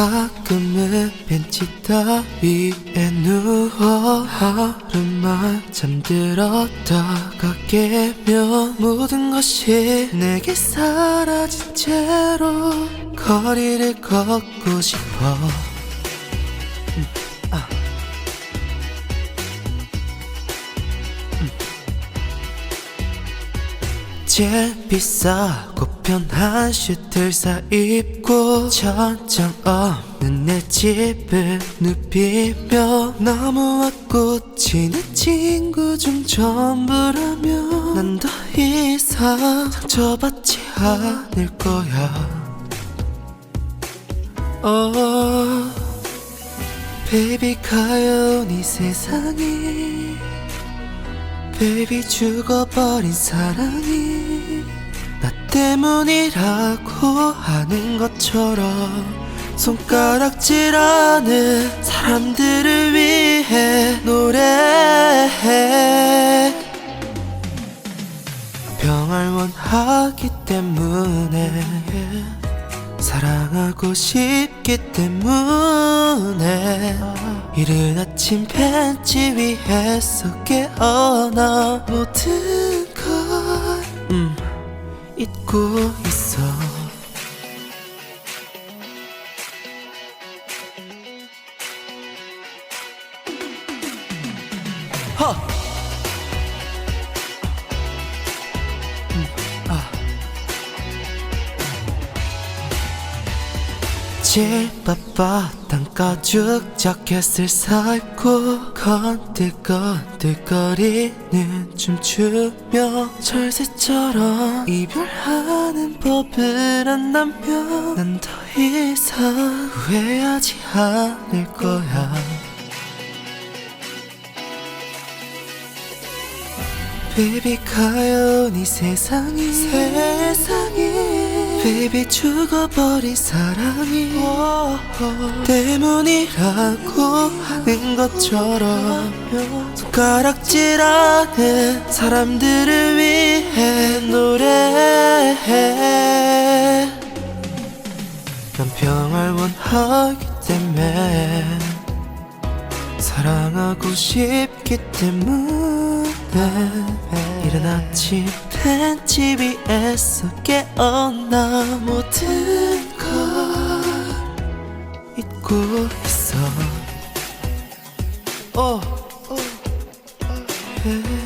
가끔은 벤치 따위에 누워 하루만 잠들었다가 깨면 모든 것이 내게 사라진 채로 거리를 걷고 싶어 음, 아. 음. 제일 비싸고 편한 슈트를 사 입고 천장 없는 내 집을 눕히며 너무와 꽂히는 친구 중 전부라면 난 더 이상 상처받지 않을 거야. 어 베이비 가여운 이 세상이 베이비 죽어버린 사랑이. 나 때문이라고 하는 것처럼 손가락질하는 사람들을 위해 노래해. 평화를 원하기 때문에 사랑하고 싶기 때문에 이른 아침 벤치 위에서 깨어나 모든 잊고 있어 허! 집밥바탕 가죽 자켓을 사입고 건들건들거리는 춤추며 철새처럼 이별하는 법을 안다면 난 더 이상 후회하지 않을 거야. 베이비 가여운 이 세상이. 세상 이 베이비 죽어버린 사랑이 때문이라고 하는 것처럼 손가락질하는 사람들을 위해 노래해. 난 평화를 원하기 때문에 사랑하고 싶기 때문에 이른 아침 벤치 위에서 깨어나 모든 걸 잊고 있어 어, 어, 어, 해.